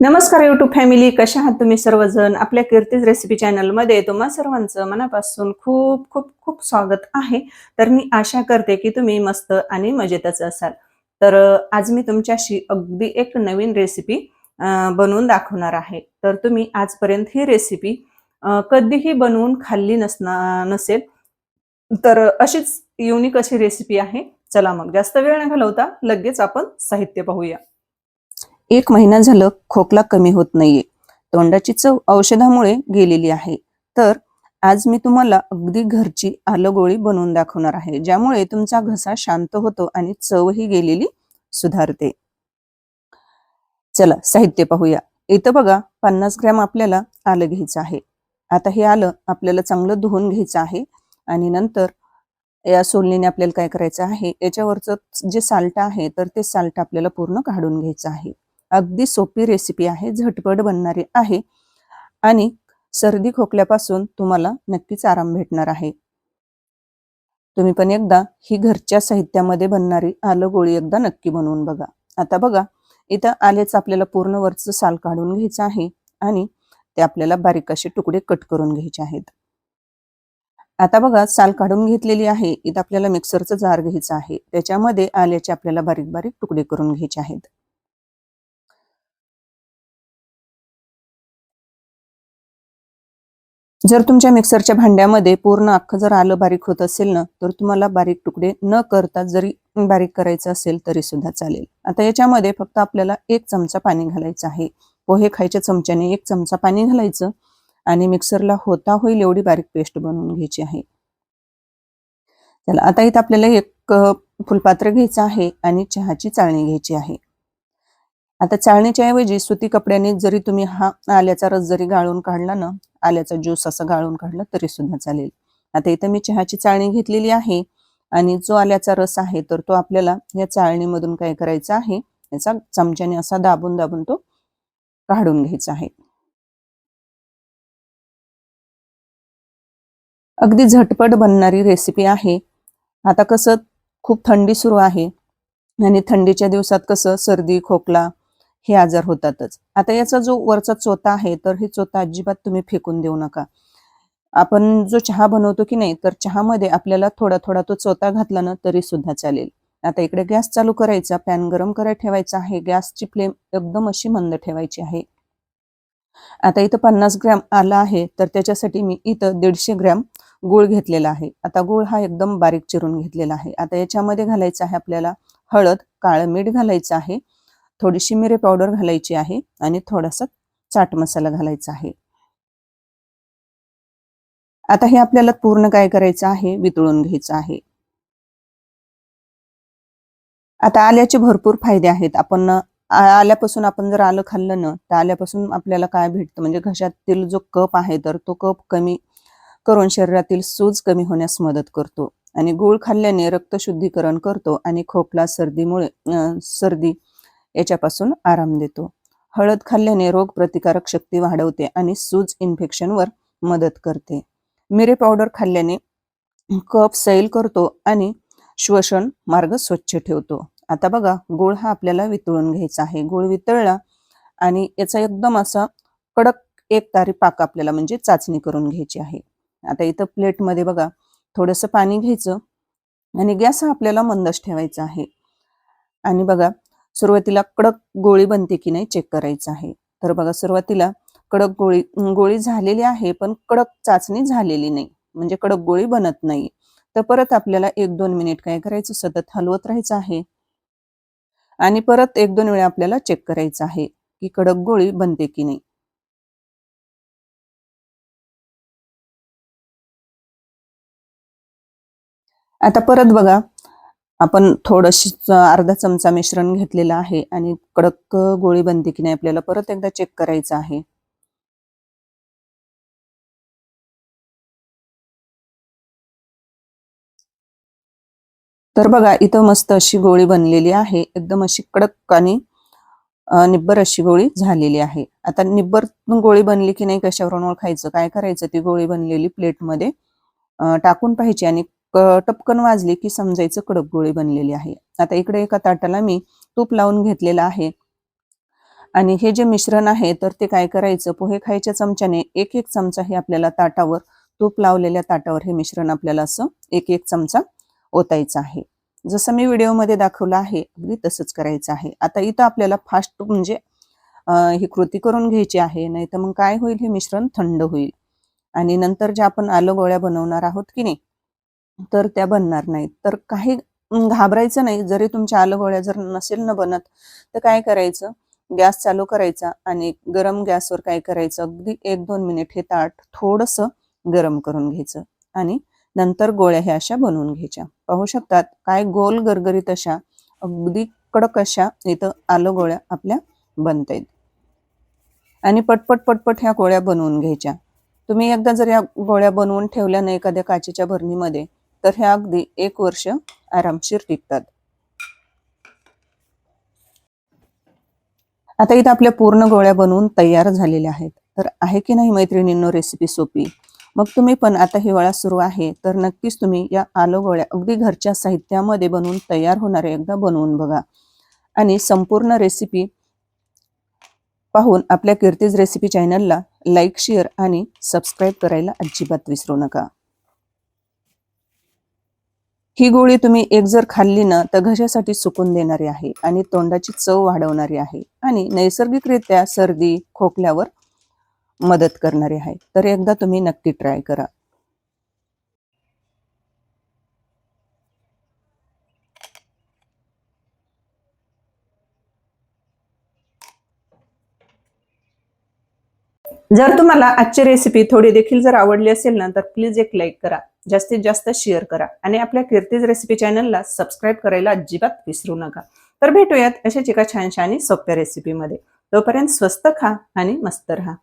नमस्कार YouTube family कशा आहात तुम्ही सर्वजण? आपल्या कीर्तीज रेसिपी चॅनलमध्ये तुम्हा सर्वांचं मनापासून खूप खूप खूप स्वागत आहे. तर मी आशा करते की तुम्ही मस्त आणि मजेतच असाल. तर आज मी तुमच्याशी अगदी एक नवीन रेसिपी बनवून दाखवणार आहे. तर तुम्ही आजपर्यंत ही रेसिपी कधीही बनवून खाल्ली नसणार नसेल तर अशीच युनिक अशी रेसिपी आहे. चला मग जास्त वेळ न घालवता लगेच आपण साहित्य पाहूया. एक महिना झालं खोकला कमी होत नाहीये. तोंडाची चव औषधामुळे गेलेली आहे. तर आज मी तुम्हाला अगदी घरची आलं गोळी बनवून दाखवणार आहे ज्यामुळे तुमचा घसा शांत होतो आणि चवही गेलेली सुधारते. चला साहित्य पाहूया. इथं बघा पन्नास ग्रॅम आपल्याला आलं घ्यायचं आहे. आता हे आलं आपल्याला चांगलं धुवून घ्यायचं आहे. आणि नंतर या सोलणीने आपल्याला काय करायचं आहे याच्यावरचं जे साल्ट आहे तर ते साल्ट आपल्याला पूर्ण काढून घ्यायचं आहे. अगदी सोपी रेसिपी आहे झटपट बनणारी आहे. आणि सर्दी खोकल्यापासून तुम्हाला नक्कीच आराम भेटणार आहे. तुम्ही पण एकदा ही घरच्या साहित्यामध्ये बनणारी आलं गोळी एकदा नक्की बनवून बघा. आता बघा इथं आलेच आपल्याला पूर्ण वरचं साल काढून घ्यायचं आहे आणि ते आपल्याला बारीक असे तुकडे कट करून घ्यायचे आहेत. आता बघा साल काढून घेतलेली आहे. इथं आपल्याला मिक्सरचं जार घ्यायचं आहे. त्याच्यामध्ये आल्याचे आपल्याला बारीक बारीक तुकडे करून घ्यायचे आहेत. जर तुमच्या मिक्सरच्या भांड्यामध्ये पूर्ण अख्खं जर आलं बारीक होत असेल ना तर तुम्हाला बारीक तुकडे न करता जरी बारीक करायचं असेल तरी सुद्धा चालेल. आता याच्यामध्ये फक्त आपल्याला एक चमचा पाणी घालायचं आहे. पोहे खायच्या चमच्याने एक चमचा पाणी घालायचं आणि मिक्सरला होता होईल एवढी बारीक पेस्ट बनवून घ्यायची आहे. चला आता इथं आपल्याला एक फुलपात्र घ्यायचं आहे आणि चहाची चाळणी घ्यायची आहे. आता चाळणीच्या ऐवजी सुती कपड्याने जरी तुम्ही हा आल्याचा रस जरी गाळून काढला ना आल्याचा ज्यूस असं गाळून काढला तरी सुद्धा चालेल. आता इथं मी चहाची चाळणी घेतलेली आहे आणि जो आल्याचा रस आहे तर तो आपल्याला या चाळणीमधून काय करायचा आहे याचा चमच्याने असा दाबून दाबून तो काढून घ्यायचा आहे. अगदी झटपट बनणारी रेसिपी आहे. आता कसं खूप थंडी सुरू आहे आणि थंडीच्या दिवसात कसं सर्दी खोकला हे आजार होतातच. आता याचा जो वरचा चोथा आहे तर हे चोथा अजिबात तुम्ही फेकून देऊ नका. आपण जो चहा बनवतो की नाही तर चहामध्ये आपल्याला थोडा थोडा तो चोथा घातला ना तरी सुद्धा चालेल. आता इकडे गॅस चालू करायचा पॅन गरम करायला ठेवायचा आहे. गॅसची फ्लेम एकदम अशी मंद ठेवायची आहे. आता इथं पन्नास ग्रॅम आला आहे तर त्याच्यासाठी मी इथं दीडशे ग्रॅम गुळ घेतलेला आहे. आता गुळ हा एकदम बारीक चिरून घेतलेला आहे. आता याच्यामध्ये घालायचा आहे आपल्याला हळद काळं मीठ घालायचं आहे. थोडीशी मिरे पावडर घालायची आहे आणि थोडासा चाट मसाला घालायचा आहे. आता हे आपल्याला पूर्ण काय करायचं आहे? वितळून घ्यायचं आहे. आता आल्याचे भरपूर फायदे आहेत. आपण आल्यापासून आपण जर आलं खाल्लं ना तर आल्यापासून आपल्याला काय भेटतं? म्हणजे घशातील जो कप आहे तर तो कप कमी करून शरीरातील सूज कमी होण्यास मदत करतो. आणि गुळ खाल्ल्याने रक्त शुद्धीकरण करतो आणि खोकला सर्दीमुळे सर्दी याच्यापासून आराम देतो. हळद खाल्ल्याने रोग प्रतिकारक शक्ती वाढवते आणि सूज इन्फेक्शनवर मदत करते. मिरे पावडर खाल्ल्याने कफ सैल करतो आणि श्वसन मार्ग स्वच्छ ठेवतो. आता बघा गुळ हा आपल्याला वितळून घ्यायचा आहे. गुळ वितळला आणि याचा एकदम असा कडक एक तारी पाक आपल्याला म्हणजे चाचणी करून घ्यायची आहे. आता इथं प्लेटमध्ये बघा थोडंसं पाणी घ्यायचं आणि गॅस हा आपल्याला मंदच ठेवायचा आहे. आणि बघा सुरुवातीला कडक गोळी बनते की नाही चेक करायचं आहे. तर बघा सुरुवातीला कडक गोळी गोळी झालेली आहे पण कडक चाचणी झालेली नाही. म्हणजे कडक गोळी बनत नाही. तर परत आपल्याला एक दोन मिनिट काय करायचं? सतत हलवत राहायचं आहे. आणि परत एक दोन वेळा आपल्याला चेक करायचं आहे की कडक गोळी बनते की नाही. आता परत बघा आपण थोडशी अर्धा चमचा मिश्रण घेतलेलं आहे आणि कडक गोळी बनते की नाही आपल्याला परत एकदा चेक करायचं आहे. तर बघा इथं मस्त अशी गोळी बनलेली आहे. एकदम अशी कडक आणि निब्बर अशी गोळी झालेली आहे. आता निब्बर गोळी बनली की नाही कशावरून ओळखायचं? काय करायचं ती गोळी बनलेली प्लेटमध्ये टाकून पाहिजे आणि टपकन वाजली की समजायचं कडक गोळी बनलेली आहे. आता इकडे एका ताटाला मी तूप लावून घेतलेलं आहे. आणि हे जे मिश्रण आहे तर ते काय करायचं? पोहे खायच्या चमच्याने एक एक चमचा हे आपल्याला ताटावर तूप लावलेल्या ताटावर हे मिश्रण आपल्याला असं एक एक चमचा ओतायचं आहे. जसं मी व्हिडिओमध्ये दाखवलं आहे अगदी तसंच करायचं आहे. आता इथं आपल्याला फास्ट म्हणजे ही कृती करून घ्यायची आहे नाही तर मग काय होईल? हे मिश्रण थंड होईल. आणि नंतर ज्या आपण आलं गोळ्या बनवणार आहोत की नाही तर त्या बनणार नाहीत. तर काही घाबरायचं नाही. जरी तुमच्या आलं गोळ्या जर नसेल न बनत तर काय करायचं? गॅस चालू करायचा आणि गरम गॅसवर काय करायचं? अगदी एक दोन मिनिट हे ताट थोडंसं गरम करून घ्यायचं आणि नंतर गोळ्या ह्या अशा बनवून घ्यायच्या. पाहू शकतात काय गोल गरगरीत अशा अगदी कडक अशा इथं आलं गोळ्या आपल्या बनतायत. आणि पटपट पटपट ह्या गोळ्या बनवून घ्यायच्या. तुम्ही एकदा जर या गोळ्या बनवून ठेवल्या नाही एखाद्या काचेच्या भरणीमध्ये तर ह्या अगदी एक वर्ष आरामशीर टिकतात. आता इथं आपल्या पूर्ण गोळ्या बनवून तयार झालेल्या आहेत. तर आहे की नाही मैत्रिणींनो रेसिपी सोपी? मग तुम्ही पण आता हिवाळा सुरू आहे तर नक्कीच तुम्ही या आलो गोळ्या अगदी घरच्या साहित्यामध्ये बनवून तयार होणारे एकदा बनवून बघा. आणि संपूर्ण रेसिपी पाहून आपल्या कीर्तीज रेसिपी चॅनलला लाईक शेअर आणि सबस्क्राईब करायला अजिबात विसरू नका. ही गोळी तुम्ही एक जर खाल्ली ना तर घशासाठी सुकून देणारी आहे आणि तोंडाची चव वाढवणारी आहे आणि नैसर्गिकरित्या सर्दी खोकल्यावर मदत करणारी आहे. तर एकदा तुम्ही नक्की ट्राय करा. जर तुम्हाला आजची रेसिपी थोडी देखील जर आवडली असेल ना तर प्लीज एक लाईक करा. जास्तीत जास्त शेअर करा आणि आपल्या कीर्तीज रेसिपी चॅनलला सबस्क्राईब करायला अजिबात विसरू नका. तर भेटूयात अशाच एका छानशा आणि सोप्या रेसिपीमध्ये तोपर्यंत स्वस्त खा आणि मस्त राहा.